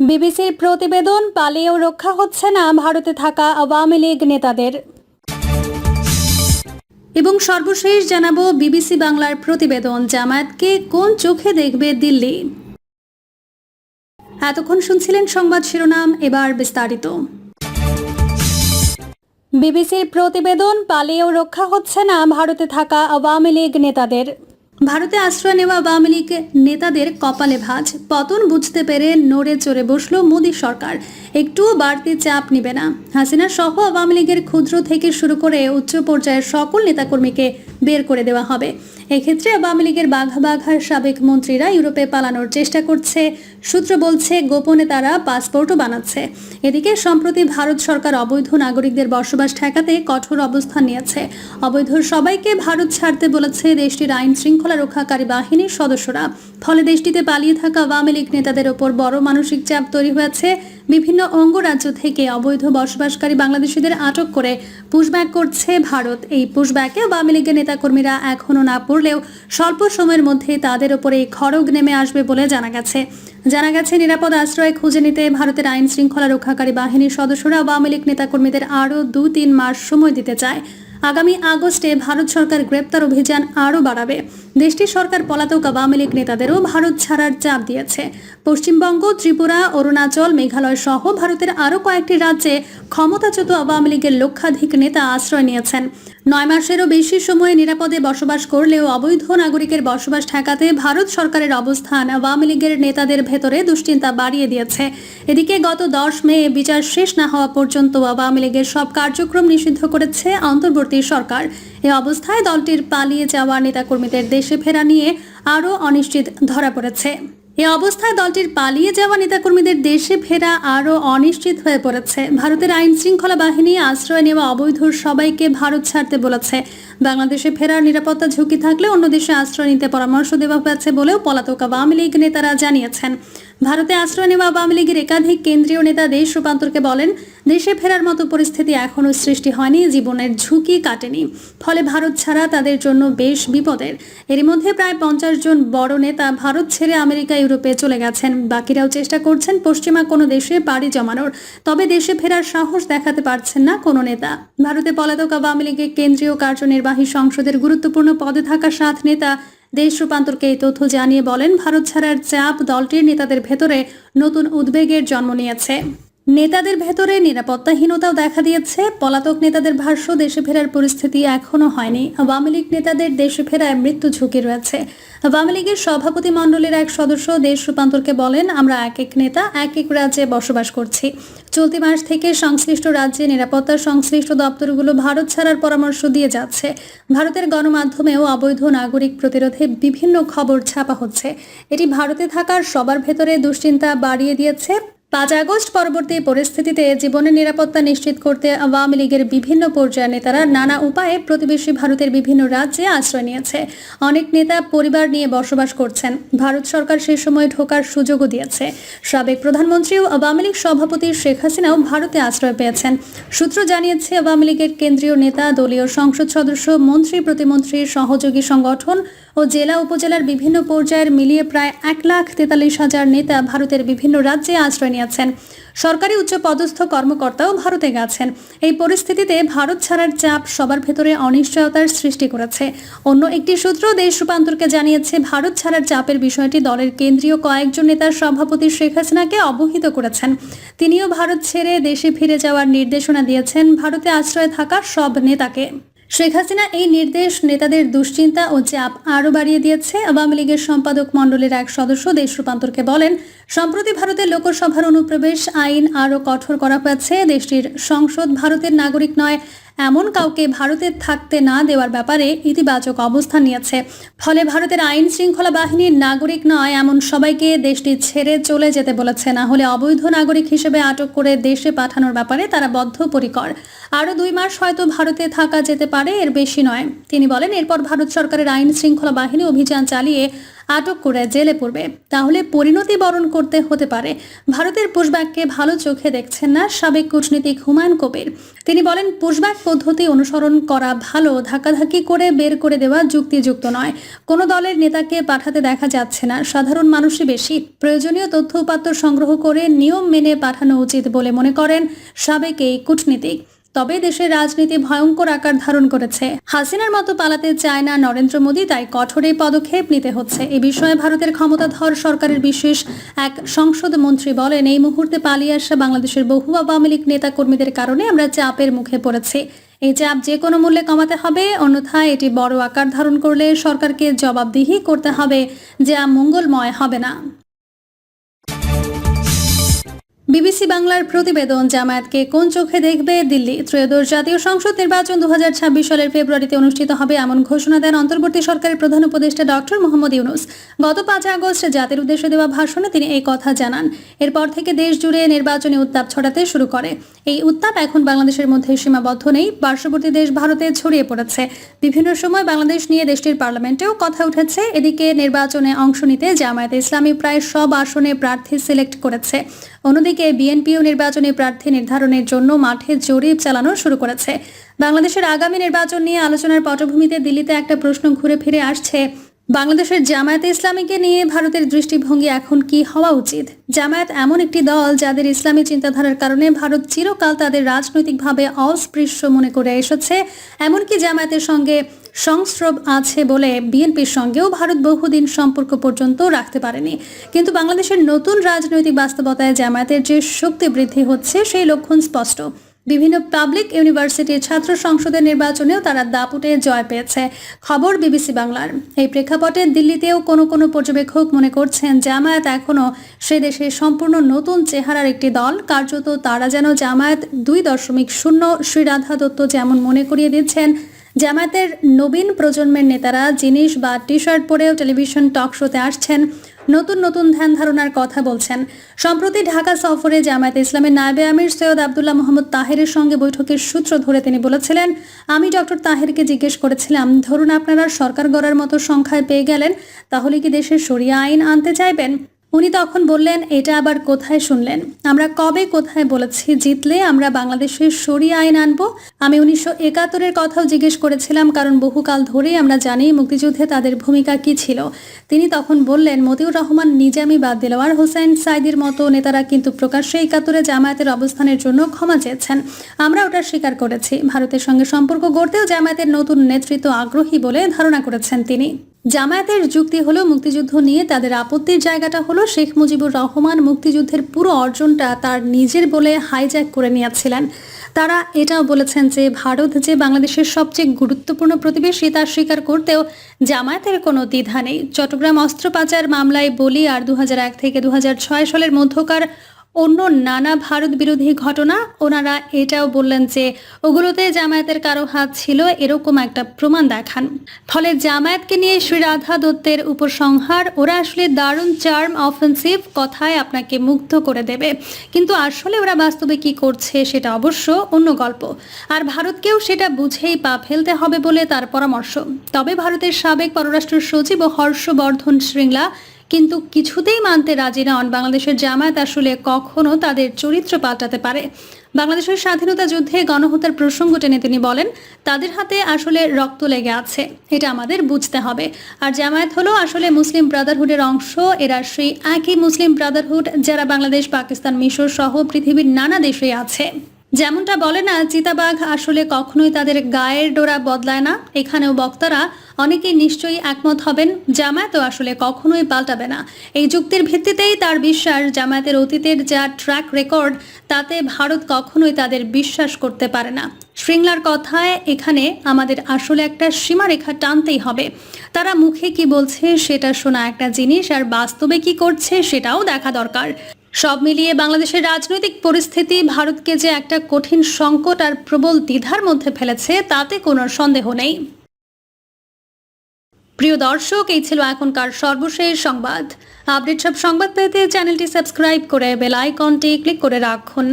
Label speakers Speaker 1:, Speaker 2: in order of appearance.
Speaker 1: বিবিসির প্রতিবেদন, পালিয়েও রক্ষা হচ্ছে না ভারতে থাকা আওয়ামী লীগ নেতাদের। এবং সর্বশেষ জানাব বিবিসি বাংলার প্রতিবেদন, জামায়াতকে কোন চোখে দেখবে দিল্লি? এতক্ষণ শুনছিলেন সংবাদ শিরোনাম, এবার বিস্তারিত। বিবিসির প্রতিবেদন, পালিয়েও রক্ষা হচ্ছে না ভারতে থাকা আওয়ামী লীগ নেতাদের। ভারতে আশ্রয় নেওয়া আওয়ামী লীগ নেতাদের কপালে ভাঁজ। পতন বুঝতে পেরে নড়ে চড়ে বসল মোদী সরকার। একটুও বাড়তি চাপ নিবে না। হাসিনা সহ আওয়ামী লীগের ক্ষুদ্র থেকে শুরু করে উচ্চ পর্যায়ের সকল নেতাকর্মীকে বের করে দেওয়া হবে। এক্ষেত্রে আওয়ামী লীগের বাঘা বাঘার সাবেক মন্ত্রীরা ইউরোপে পালানোর চেষ্টা করছে। সূত্র বলছে, গোপনে তারা পাসপোর্টও বানাচ্ছে। এদিকে সম্প্রতি ভারত সরকার অবৈধ নাগরিকদের বসবাস ঠেকাতে কঠোর অবস্থান নিয়েছে। অবৈধ সবাইকে ভারত ছাড়তে বলেছে দেশটির আইন শৃঙ্খলা রক্ষাকারী বাহিনীর সদস্যরা। ফলে দেশটিতে পালিয়ে থাকা আওয়ামী লীগ নেতাদের ওপর বড় মানসিক চাপ তৈরি হয়েছে। বিভিন্ন অঙ্গরাজ্য থেকে অবৈধ বসবাসকারী বাংলাদেশিদের আটক করে পুশব্যাক করছে ভারত। এই পুশব্যাকে আওয়ামী লীগের নেতাকর্মীরা এখনও না পড়লেও স্বল্প সময়ের মধ্যে তাদের ওপরে খড়গ নেমে আসবে বলে জানা গেছে। জানা গেছে, নিরাপদ আশ্রয় খুঁজে নিতে ভারতের আইন শৃঙ্খলা রক্ষাকারী বাহিনীর সদস্যরা আওয়ামী লীগ নেতাকর্মীদের আরও দু তিন মাস সময় দিতে চায়। আগামী আগস্টে ভারত সরকার গ্রেপ্তার অভিযান আরও বাড়াবে। দেশটির সরকার পলাতক আওয়ামী লীগ নেতাদেরও ভারত ছাড়ার চাপ দিয়েছে। পশ্চিমবঙ্গ, ত্রিপুরা, অরুণাচল, মেঘালয় সহ ভারতের আরও কয়েকটি রাজ্যে ক্ষমতাচ্যুত আওয়ামী লীগের লক্ষাধিক নেতা আশ্রয় নিয়েছেন। নয় মাসেরও বেশি সময়ে নিরাপদে বসবাস করলেও অবৈধ নাগরিকের বসবাস ঠেকাতে ভারত সরকারের অবস্থান আওয়ামী লীগের নেতাদের ভেতরে দুশ্চিন্তা বাড়িয়ে দিয়েছে। এদিকে গত দশ মে বিচার শেষ না হওয়া পর্যন্ত আওয়ামী লীগের সব কার্যক্রম নিষিদ্ধ করেছে অন্তর্বর্তী সরকার। এ অবস্থায় দলটির পালিয়ে যাওয়া নেতাকর্মীদের দেশে ফেরা নিয়ে আরও অনিশ্চিত ধরা পড়েছে। এ অবস্থায় দলটির পালিয়ে যাওয়া নেতাকর্মীদের দেশে ফেরা আরও অনিশ্চিত হয়ে পড়েছে। ভারতের আইন শৃঙ্খলা বাহিনী আশ্রয় নেওয়া অবৈধ সবাইকে ভারত ছাড়তে বলেছে। বাংলাদেশে ফেরার নিরাপত্তা ঝুঁকি থাকলে অন্য দেশে আশ্রয় নিতে পরামর্শ দেওয়া হয়েছে বলেও পলাতক আওয়ামী লীগ নেতারা জানিয়েছেন। ভারতে আশ্রয় নেওয়া আওয়ামী লীগের একাধিক কেন্দ্রীয় নেতা দেশ রূপান্তরকে বলেন, দেশে ফেরার মতো পরিস্থিতি এখনও সৃষ্টি হয়নি, জীবনের ঝুঁকি কাটেনি। ফলে ভারত ছাড়া তাদের জন্য বেশ বিপদের। এরই মধ্যে প্রায় পঞ্চাশ জন বড় নেতা ভারত ছেড়ে আমেরিকা, ইউরোপে চলে গেছেন। বাকিরাও চেষ্টা করছেন পশ্চিমা কোনো দেশে পাড়ি জমানোর। তবে দেশে ফেরার সাহস দেখাতে পারছেন না কোনো নেতা। ভারতে পলাতক আওয়ামী লীগের কেন্দ্রীয় কার্যনির্বাহী সংসদের গুরুত্বপূর্ণ পদে থাকা সাত নেতা দেশ রূপান্তরকে এই তথ্য জানিয়ে বলেন, ভারত ছাড়ার চাপ দলটির নেতাদের ভেতরে নতুন উদ্বেগের জন্ম নিয়েছে। নেতাদের ভেতরে নিরাপত্তাহীনতাও দেখা দিয়েছে। পলাতক নেতাদের ভাষ্য, দেশে ফেরার পরিস্থিতি এখনও হয়নি। আওয়ামী লীগ নেতাদের দেশে ফেরায় মৃত্যু ঝুঁকি রয়েছে। আওয়ামী লীগের সভাপতি মণ্ডলীর এক সদস্য দেশ রূপান্তরকে বলেন, আমরা এক এক নেতা, এক এক রাজ্যে বসবাস করছি। চলতি মাস থেকে সংশ্লিষ্ট রাজ্যে নিরাপত্তা সংশ্লিষ্ট দপ্তরগুলো ভারত ছাড়ার পরামর্শ দিয়ে যাচ্ছে। ভারতের গণমাধ্যমেও অবৈধ নাগরিক প্রতিরোধে বিভিন্ন খবর ছাপা হচ্ছে। এটি ভারতে থাকার সবার ভেতরে দুশ্চিন্তা বাড়িয়ে দিয়েছে। পাঁচ আগস্ট পরবর্তী পরিস্থিতিতে জীবনের নিরাপত্তা নিশ্চিত করতে আওয়ামী লীগের বিভিন্ন পর্যায়ের নেতারা নানা উপায়ে প্রতিবেশী ভারতের বিভিন্ন রাজ্যে আশ্রয় নিয়েছে। অনেক নেতা পরিবার নিয়ে বসবাস করছেন। ভারত সরকার সে সময় ঢোকার সুযোগও দিয়েছে। সাবেক প্রধানমন্ত্রী ও আওয়ামী লীগ সভাপতি শেখ হাসিনাও ভারতে আশ্রয় পেয়েছেন। সূত্র জানিয়েছে, আওয়ামী লীগের কেন্দ্রীয় নেতা, দলীয় সংসদ সদস্য, মন্ত্রী, প্রতিমন্ত্রী, সহযোগী সংগঠন ও জেলা উপজেলার বিভিন্ন পর্যায়ের মিলিয়ে প্রায় এক লাখ তেতাল্লিশ হাজার নেতা ভারতের বিভিন্ন রাজ্যে আশ্রয় নিয়েছেন সরকারি উচ্চ পদস্থ কর্মকর্তাও ভারতে গেছেন। এই পরিস্থিতিতে ভারত ছাড়ার চাপ সবার ভেতরে অনিশ্চয়তার সৃষ্টি করেছে। অন্য একটি সূত্র দেশ রূপান্তরকে জানিয়েছে, ভারত ছাড়ার চাপের বিষয়টি দলের কেন্দ্রীয় কয়েকজন নেতার সভাপতি শেখ হাসিনাকে অবহিত করেছেন। তিনিও ভারত ছেড়ে দেশে ফিরে যাওয়ার নির্দেশনা দিয়েছেন। ভারতে আশ্রয় থাকা সব নেতাকে। শেখ হাসিনা এই নির্দেশ নেতাদের দুশ্চিন্তা ও চাপ আরও বাড়িয়ে দিয়েছে। আওয়ামী লীগের সম্পাদক মণ্ডলের এক সদস্য দেশ রূপান্তরকে বলেন, সম্প্রতি ভারতের লোকসভার অনুপ্রবেশ আইন আরও কঠোর করা হয়েছে। দেশটির সংসদ ভারতের নাগরিক নয় এমন কাউকে ভারতে থাকতে না দেওয়ার ব্যাপারে ইতিবাচক অবস্থান নিয়েছে। ফলে ভারতের আইন শৃঙ্খলা বাহিনীর নাগরিক নয়, এমন সবাইকে দেশটি ছেড়ে চলে যেতে বলেছে। না হলে অবৈধ নাগরিক হিসেবে আটক করে দেশে পাঠানোর ব্যাপারে তারা বদ্ধপরিকর। আরও দুই মাস হয়তো ভারতে থাকা যেতে পারে, এর বেশি নয়। তিনি বলেন, এরপর ভারত সরকারের আইন শৃঙ্খলা বাহিনী অভিযান চালিয়ে আটক করে জেলে পড়বে। তাহলে পরিণতি বরণ করতে হতে পারে। ভারতের পুশব্যাককে ভালো চোখে দেখছেন না সাবেক কূটনীতিক হুমায়ুন কবির। তিনি বলেন পুশব্যাক পদ্ধতি অনুসরণ করা ভালো, ধাক্কাধাক্কি করে বের করে দেওয়া যুক্তিযুক্ত নয়। কোনো দলের নেতাকে পাঠাতে দেখা যাচ্ছে না। সাধারণ মানুষই বেশি। প্রয়োজনীয় তথ্য উপাত্ত সংগ্রহ করে নিয়ম মেনে পাঠানো উচিত বলে মনে করেন সাবেক এই কূটনীতিক। তবে দেশের রাজনীতি ভয়ঙ্কর আকার ধারণ করেছে। হাসিনার মতো পালাতে চায় না নরেন্দ্র মোদী, তাই কঠোর পদক্ষেপ নিতে হচ্ছে। এ বিষয়ে ভারতের ক্ষমতাধর সরকারের বিশেষ এক সংসদ মন্ত্রী বলেন, এই মুহূর্তে পালিয়ে আসা বাংলাদেশের বহু আওয়ামী লীগ নেতা কর্মীদের কারণে আমরা চাপের মুখে পড়েছি। এই চাপ যে কোনো মূল্যে কমাতে হবে, অন্যথায় এটি বড় আকার ধারণ করলে সরকারকে জবাবদিহি করতে হবে, যা মঙ্গলময় হবে না। বিবিসি বাংলার প্রতিবেদন, জামায়াতকে কোন চোখে দেখবে? দিল্লি ত্রয়োদশ জাতীয় সংসদ নির্বাচন দু সালের ফেব্রুয়ারিতে অনুষ্ঠিত হবে এমন ঘোষণা দেন অন্তর্বর্তী সরকারের প্রধান উপদেষ্টা ডক্টর মোহাম্মদ ইউনুস। গত পাঁচ আগস্ট জাতির উদ্দেশ্যে দেওয়া ভাষণে তিনি এই কথা জানান। এরপর থেকে দেশ জুড়ে নির্বাচনী উত্তাপ ছড়াতে শুরু করে। এই উত্তাপ এখন বাংলাদেশের মধ্যে সীমাবদ্ধ নেই। পার্শ্ববর্তী দেশ ভারতে ছড়িয়ে পড়েছে। বিভিন্ন সময় বাংলাদেশ নিয়ে দেশটির পার্লামেন্টেও কথা উঠেছে। এদিকে নির্বাচনে অংশ নিতে জামায়াতে ইসলামী প্রায় সব আসনে প্রার্থী সিলেক্ট করেছে। অন্যদিকে বিএনপিও নির্বাচনী প্রার্থী নির্ধারণের জন্য মাঠে জরিপ চালানো শুরু করেছে। বাংলাদেশের আগামী নির্বাচন নিয়ে আলোচনার পটভূমিতে দিল্লিতে একটা প্রশ্ন ঘুরে ফিরে আসছে। বাংলাদেশের জামায়াতে ইসলামীকে নিয়ে ভারতের দৃষ্টিভঙ্গি এখন কি হওয়া উচিত? জামায়াত এমন একটি দল যাদের ইসলামী চিন্তাধারার কারণে ভারত চিরকাল তাদের রাজনৈতিকভাবে অস্পৃশ্য মনে করে এসেছে। এমনকি জামায়াতের সঙ্গে সংস্রব আছে বলে বিএনপির সঙ্গেও ভারত বহুদিন সম্পর্ক পর্যন্ত রাখতে পারেনি। কিন্তু বাংলাদেশের নতুন রাজনৈতিক বাস্তবতায় জামায়াতের যে শক্তি বৃদ্ধি হচ্ছে, সেই লক্ষণ স্পষ্ট। বিভিন্ন পাবলিক ইউনিভার্সিটির ছাত্র সংসদের নির্বাচনেও তারা দাপুটে জয় পেয়েছে, খবর বিবিসি বাংলার। এই প্রেক্ষাপটে দিল্লিতেও কোনো কোনো পর্যবেক্ষক মনে করছেন, জামায়াত এখনও সে দেশে সম্পূর্ণ নতুন চেহারার একটি দল। কার্যত তারা যেন জামায়াত দুই দশমিক শূন্য শ্রী রাধা দত্ত যেমন মনে করিয়ে দিচ্ছেন জামায়াতের নবীন প্রজন্মের নেতারা জিনিস বা টি শার্ট পরেও টেলিভিশন টক শোতে আসছেন, নতুন নতুন ধ্যান ধারণার কথা বলছেন। সম্প্রতি ঢাকা সফরে জামায়াত ইসলামের নায়বে আমির সৈয়দ আবদুল্লাহ মোহাম্মদ তাহেরের সঙ্গে বৈঠকের সূত্র ধরে তিনি বলেছিলেন, আমি ডক্টর তাহেরকে জিজ্ঞেস করেছিলাম, ধরুন আপনারা সরকার গড়ার মতো সংখ্যায় পেয়ে গেলেন, তাহলে কি দেশের সরিয়া আইন আনতে চাইবেন? উনি তখন বললেন, এটা আবার কোথায় শুনলেন? আমরা কবে কোথায় বলেছি, জিতলে আমরা বাংলাদেশের সরিয়ে আইন আনব? আমি উনিশশো একাত্তরের কথাও জিজ্ঞেস করেছিলাম, কারণ বহুকাল ধরেই আমরা জানি মুক্তিযুদ্ধে তাদের ভূমিকা কি ছিল। তিনি তখন বললেন, মতিউর রহমান নিজামি বা দেলোয়ার হোসেন সাইদির মতো নেতারা কিন্তু প্রকাশ্যে একাত্তরে জামায়াতের অবস্থানের জন্য ক্ষমা চেয়েছেন। আমরা ওটা স্বীকার করেছি। ভারতের সঙ্গে সম্পর্ক গড়তেও জামায়াতের নতুন নেতৃত্ব আগ্রহী বলে ধারণা করেছেন তিনি। জামায়াতের যুক্তি হলো মুক্তিযুদ্ধ নিয়ে তাদের আপত্তির জায়গাটা হলো শেখ মুজিবুর রহমান মুক্তিযুদ্ধের পুরো অর্জনটা তার নিজের বলে হাইজ্যাক করে নিয়েছিলেন। তারা এটাও বলেছেন যে ভারত যে বাংলাদেশের সবচেয়ে গুরুত্বপূর্ণ প্রতিবেশী তা স্বীকার করতেও জামায়াতের কোনো দ্বিধা নেই। চট্টগ্রাম অস্ত্র পাচার মামলায় বলি আর দু হাজার এক থেকে দু হাজার ছয় সালের মধ্যকার অন্য নানা ভারত বিরোধী ঘটনা, ওনারা এটাও বললেন যে ওগুলোতে জামায়াতের কারও হাত ছিল এরকম একটা প্রমাণ দেখান। ফলে জামায়াতকে নিয়ে শ্রী রাধা দত্তের উপসংহার ওরা আসলে দারুণ চার্ম অফেন্সিভ কথায় আপনাকে মুগ্ধ করে দেবে। কিন্তু আসলে ওরা বাস্তবে কি করছে সেটা অবশ্য অন্য গল্প। আর ভারতকেও সেটা বুঝেই পা ফেলতে হবে বলে তার পরামর্শ। তবে ভারতের সাবেক পররাষ্ট্র সচিব হর্ষবর্ধন শৃঙ্গলা কিন্তু কিছুতেই মানতে রাজি নন বাংলাদেশের জামায়াত আসলে কখনো তাদের চরিত্র পাল্টাতে পারে। বাংলাদেশের স্বাধীনতা যুদ্ধে গণহত্যার প্রসঙ্গ টেনে তিনি বলেন, তাদের হাতে আসলে রক্ত লেগে আছে, এটা আমাদের বুঝতে হবে। আর জামায়াত হলো আসলে মুসলিম ব্রাদারহুডের অংশ, এরা সেই একই মুসলিম ব্রাদারহুড যারা বাংলাদেশ, পাকিস্তান, মিশর সহ পৃথিবীর নানা দেশে আছে। যেমনটা বলে না, চিতাবাঘ আসলে কখনোই তাদের গায়ের ডোরা বদলায় না। এখানেও বক্তারা অনেকেই নিশ্চয়ই একমত হবেন, জামায়াতও আসলে কখনোই পাল্টাবে না। এই যুক্তির ভিত্তিতেই তার বিশ্বাস, জামায়াতের অতীতের যা ট্র্যাক রেকর্ড তাতে ভারত কখনোই তাদের বিশ্বাস করতে পারে না। শৃঙ্গলার কথায় এখানে আমাদের আসলে একটা সীমারেখা টানতেই হবে। তারা মুখে কি বলছে সেটা শোনা একটা জিনিস, আর বাস্তবে কি করছে সেটাও দেখা দরকার। সব মিলিয়ে বাংলাদেশের রাজনৈতিক পরিস্থিতি ভারতকে যে একটা কঠিন সংকট আর প্রবল দ্বিধার মধ্যে ফেলেছে, তাতে কোনো সন্দেহ নেই। প্রিয় দর্শক, এই ছিল এখনকার সর্বশেষ সংবাদ। আপডেট সব সংবাদ পেতে চ্যানেলটি সাবস্ক্রাইব করে বেল আইকনটি ক্লিক করে রাখুন।